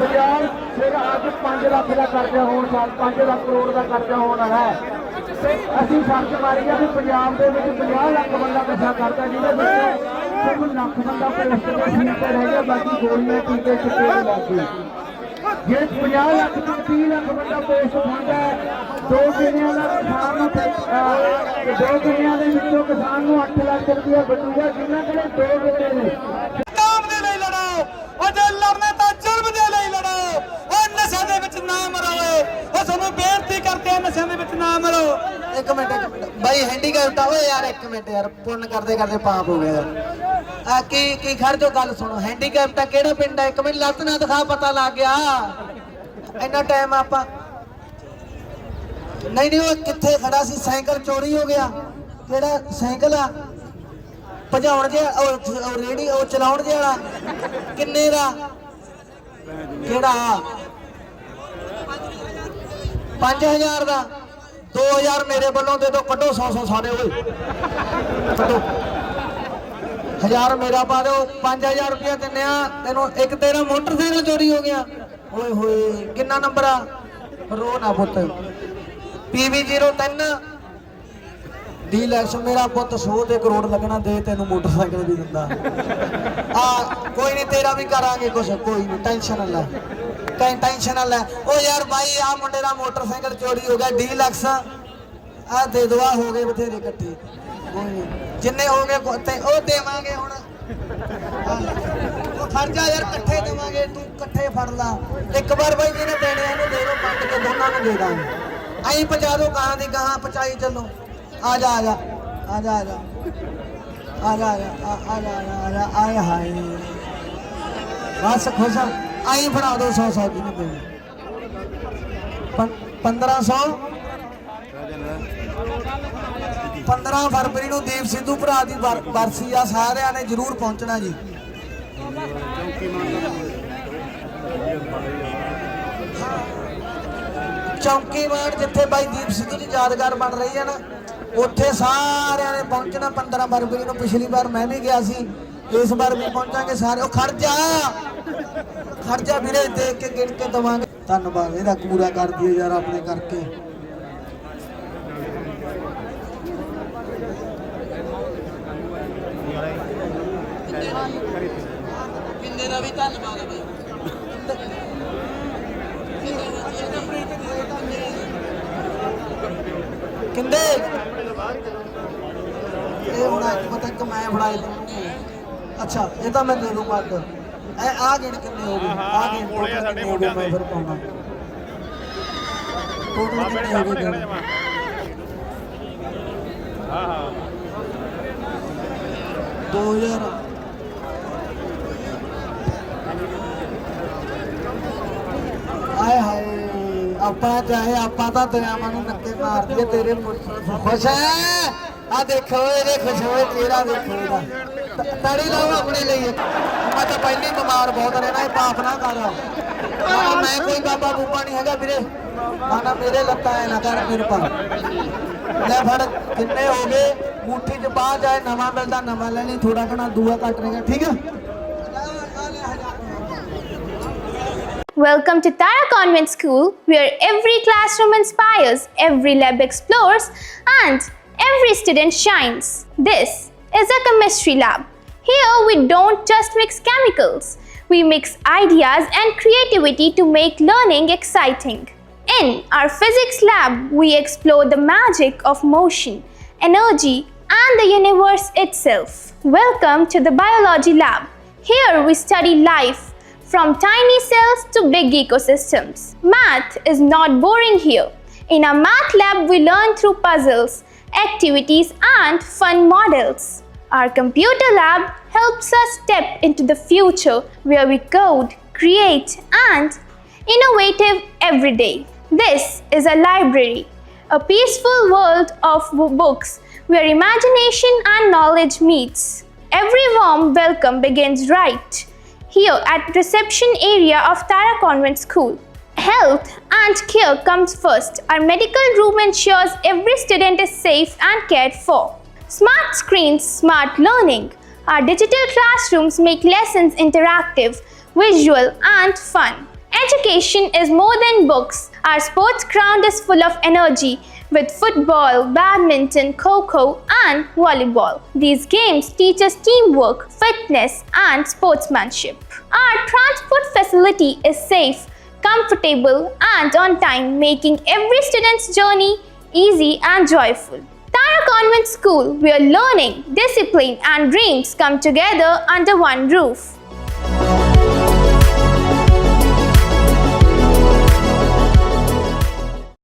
ਪੰਜਾਬ ਫਿਰ ਅੱਜ 5 ਲੱਖ ਦਾ ਕਰਜ਼ਾ ਹੋਣ ਸਾਲ 5 ਲੱਖ ਕਰੋੜ ਦਾ ਕਰਜ਼ਾ ਹੋਣਾ ਹੈ। ਅਸੀਂ ਫਰਜ਼ ਮਾਰੀ ਆ ਵੀ ਪੰਜਾਬ ਦੇ ਵਿੱਚ 50 ਲੱਖ ਬੰਦਾ ਇਕੱਠਾ ਕਰਦਾ, ਜਿਹਦੇ ਵਿੱਚ ਸਿਰਫ ਲੱਖ ਬੰਦਾ ਪੋਸਟ ਦੇ ਸੀਟ ਰਹਿ ਗਿਆ ਬਾਕੀ ਗੋਲੀਆਂ ਟੀਕੇ ਚਿੱਟੇ ਦੇ ਲੱਗੇ ਜੇ 50 ਲੱਖ ਤੋਂ 30 ਲੱਖ ਬੰਦਾ ਪੋਸਟ ਹੁੰਦਾ ਦੋ ਕਿੱਲਿਆਂ ਦਾ ਕਿਸਾਨ ਨੂੰ ਦੋ ਕਿੱਲਿਆਂ ਦੇ ਵਿੱਚੋਂ ਕਿਸਾਨ ਨੂੰ 8 ਲੱਖ ਰੁਪਇਆ ਬਚੂਗਾ ਜਿਨ੍ਹਾਂ ਕੋਲੇ ਦੋ ਬੰਦੇ ਨੇ ਕੰਮ ਦੇ ਲਈ ਲੜੋ ਉਹ ਜੇ ਲੜਨਾ ਤਾਂ ਜ਼ੁਲਮ ਦੇ ਲਈ ਲੜੋ ਉਹ ਨਸ਼ੇ ਦੇ ਵਿੱਚ ਨਾ ਮਰੋ ਉਹ ਤੁਹਾਨੂੰ ਬੇਨਤੀ ਕਰਦੇ ਆ ਨਸ਼ਿਆਂ ਦੇ ਵਿੱਚ ਨਾ ਮਰੋ ਇੱਕ ਮਿੰਟ ਇੱਕ ਮਿੰਟ। ਬਾਈ ਹੈਂਡੀਕੈਪਟ ਆ ਓਏ ਯਾਰ, ਇੱਕ ਮਿੰਟ ਯਾਰ। ਪੁੰਨ ਕਰਦੇ ਕਰਦੇ ਪਾਪ ਹੋ ਗਿਆ ਯਾਰ। ਆ, ਕੀ ਕੀ ਖੜ ਜੋ ਗੱਲ ਸੁਣੋ। ਹੈਂਡੀਕੈਪਟ ਆ ਕਿਹੜਾ ਪਿੰਡ ਆ? ਇੱਕ ਮਿੰਟ, ਲੱਤ ਨਾ ਦਿਖਾ, ਪਤਾ ਲੱਗ ਗਿਆ। ਇੰਨਾ ਟਾਈਮ ਆਪਾਂ ਨਹੀਂ ਨਹੀਂ, ਉਹ ਕਿੱਥੇ ਖੜਾ ਸੀ? ਸਾਈਕਲ ਚੋਰੀ ਹੋ ਗਿਆ। ਕਿਹੜਾ ਸਾਈਕਲ ਆ? ਭਜਾਉਣ ਜੇ ਉਹ ਰੇੜੀ, ਉਹ ਚਲਾਉਣ ਜੇ ਵਾਲਾ। ਕਿੰਨੇ ਦਾ? ਕਿਹੜਾ? 5000 ਦਾ। 2000 ਮੇਰੇ ਵੱਲੋਂ ਦੇ ਦਿਓ, ਕੱਢੋ 100 100 ਸਾਰੇ ਓਏ। ਕੱਢੋ। ਹਜ਼ਾਰ ਮੇਰਾ ਪਾ ਦਿਓ 5000 ਰੁਪਇਆ ਦਿੰਨੇ ਆ, ਤੈਨੂੰ ਇੱਕ ਤੇਰਾ ਮੋਟਰਸਾਈਕਲ ਚੋਰੀ ਹੋ ਗਿਆ। ਓਏ ਹੋਏ, ਕਿੰਨਾ ਨੰਬਰ ਆ? ਰੋ ਨਾ ਪੁੱਤ। PV03 ਡੀ ਲੈਕਸ ਮੇਰਾ ਪੁੱਤ 100 ਤੇ ਕਰੋੜ ਲੱਗਣਾ, ਦੇ ਤੈਨੂੰ ਮੋਟਰਸਾਈਕਲ ਵੀ ਦਿੰਦਾ। ਆ, ਕੋਈ ਨਹੀਂ ਤੇਰਾ ਵੀ ਕਰਾਂਗੇ ਕੁਛ, ਕੋਈ ਨਹੀਂ ਟੈਨਸ਼ਨ ਨਾ ਲੈ। ਟੈਨਸ਼ਨ ਨਾ ਲੈ। ਉਹ ਯਾਰ ਬਾਈ ਆ ਮੁੰਡੇ ਦਾ ਮੋਟਰਸਾਈਕਲ ਚੋਰੀ ਹੋ ਗਿਆ ਡੀ ਲੈਕਸ ਆ ਦੇ ਦਵਾ ਹੋ ਗਏ ਬਥੇਰੇ ਇਕੱਠੇ। ਜਿੰਨੇ ਹੋ ਗਏ ਤੇ ਉਹ ਦੇਵਾਂਗੇ ਹੁਣ। ਉਹ ਖਰਚਾ ਯਾਰ ਇਕੱਠੇ ਦੇਵਾਂਗੇ ਤੂੰ ਇਕੱਠੇ ਫੜ ਲਾ। ਇੱਕ ਵਾਰ ਬਾਈ ਜਿਹਨੇ ਦੇਣੇ ਆ ਇਹਨੂੰ ਦੇ ਦੋ ਪੰਜ ਕੇ ਦੋਨਾਂ ਨੂੰ ਦੇ ਦਾਂਗੇ। ਐਂ ਪਹੁੰਚਾ ਦੋ ਗਾਂ ਦੀ ਗਾਂ ਪਹੁੰਚਾਈ ਚੱਲੋ। ਆ ਜਾ। ਆ ਜਾ ਆ ਜਾ। ਆ ਜਾ ਆ ਜਾ ਆ ਜਾ ਆ ਜਾ ਆ ਜਾ, ਆਏ ਹਾਏ। ਬਸ ਖੁਸ਼ ਆ। ਆਈ ਫੜਾ ਦੋ 100 100 ਨੂੰ ਦੇਣੀ 1500 15 ਫਰਵਰੀ ਨੂੰ ਦੀਪ ਸਿੱਧੂ ਭਰਾ ਦੀ ਵਰਸੀ ਆ, ਸਾਰਿਆਂ ਨੇ ਜ਼ਰੂਰ ਪਹੁੰਚਣਾ ਜੀ। ਚੌਂਕੀ ਮਾਰ ਜਿੱਥੇ ਬਾਈ ਦੀਪ ਸਿੱਧੂ ਦੀ ਯਾਦਗਾਰ ਬਣ ਰਹੀ ਹੈ ਨਾ, ਉੱਥੇ ਸਾਰਿਆਂ ਨੇ ਪਹੁੰਚਣਾ 15 ਫਰਵਰੀ ਨੂੰ। ਪਿਛਲੀ ਵਾਰ ਮੈਂ ਵੀ ਗਿਆ ਸੀ, ਇਸ ਵਾਰ ਵੀ ਪਹੁੰਚਾਂਗੇ ਸਾਰੇ। ਉਹ ਖੜ ਜਾ! ਖਰਚਾ ਵੀਰੇ ਦੇਖ ਕੇ ਗਿਣ ਕੇ ਦਵਾਂਗੇ। ਧੰਨਵਾਦ ਇਹਦਾ ਪੂਰਾ ਕਰ ਦਿਓ ਯਾਰ ਆਪਣੇ ਕਰਕੇ। ਕਿੰਨੇ ਦਾ ਵੀ ਧੰਨਵਾਦ ਹੈ ਬਾਈ। ਕਿੰਦੇ? ਇਹ ਹੁਣ ਪਤਾ ਕਿ ਮੈਂ ਫੜਾਏ ਅੱਛਾ ਇਹ ਤਾਂ ਮੈਂ ਦੇ ਦੂੰਗਾ ਅੱਡ ਇਹ ਆ ਗਿਣ ਕਿੰਨੇ ਹੋ ਗਏ? ਆ ਗਿਣ ਟੋਟਲ ਕਿੰਨੇ ਹੋ ਗਏ ਮੈਂ ਫਿਰ ਪਾਉਣਾ। ਟੋਟਲ ਕਿੰਨੇ ਹੋ ਗਏ ਹਾਂ ਹਾਂ। 2000 ਆਏ ਹਾਏ ਆਪਾਂ ਚਾਹੇ ਆਪਾਂ ਤਾਂ ਦਰਿਆਵਾਂ ਨੂੰ ਨੱਕੇ ਮਾਰ ਦਈਏ ਤੇਰੇ ਪੁੱਤ ਖੁਸ਼ ਹੈ? ਆ ਦੇਖੋ ਇਹਦੇ ਖੁਸ਼ ਹੋਏ ਚਿਹਰਾ ਦੇਖੋ ਇਹਦਾ। ਤ- ਤਾੜੀ ਲਾਓ ਆਪਣੇ ਲਈ। ਇੱਕ। ਮੈਂ ਤਾਂ ਪਹਿਲਾਂ ਹੀ ਬਿਮਾਰ ਬਹੁਤ ਰਹਿਣਾ ਇਹ ਪਾਪ ਨਾ ਕਰ। ਨਾ ਮੈਂ ਕੋਈ ਬਾਬਾ ਬੂਬਾ ਨਹੀਂ ਹੈਗਾ ਵੀਰੇ। ਮਾਨਾ ਮੇਰੇ ਲੱਤਾਂ ਐ ਨਾ ਕਰ ਮੇਰੇ ਪਾ। ਲੈ ਫੜ ਕਿੰਨੇ ਹੋ ਗਏ? ਮੁੱਠੀ ਚ ਪਾ ਜਾਏ ਨਵਾਂ ਮਿਲਦਾ ਨਵਾਂ ਲੈ ਲਈ ਥੋੜਾ ਘਣਾ ਦੂਆ ਘੱਟ ਰਹੇਗਾ ਠੀਕ ਹੈ Welcome to Tara Convent School, where every classroom inspires, every lab explores, and every student shines. This is a chemistry lab. Here we don't just mix chemicals, we mix ideas and creativity to make learning exciting. In our physics lab, we explore the magic of motion, energy, and the universe itself. Welcome to the biology lab. Here we study life from tiny cells to big ecosystems. Math is not boring here. In our math lab, we learn through puzzles, activities, and fun models. Our computer lab helps us step into the future where we code, create, and innovative every day. This is a library, a peaceful world of books where imagination and knowledge meets. Every warm welcome begins right here at reception area of Tara Convent School. Health and care comes first. Our medical room ensures every student is safe and cared for. Smart screens, smart learning. Our digital classrooms make lessons interactive, visual, and fun. Education is more than books. Our sports ground is full of energy with football, badminton, kho and volleyball. These games teach us teamwork, fitness, and sportsmanship. Our transport facility is safe, comfortable, and on time, making every student's journey easy and joyful. Tara Convent School, where learning, discipline, and dreams come together under one roof.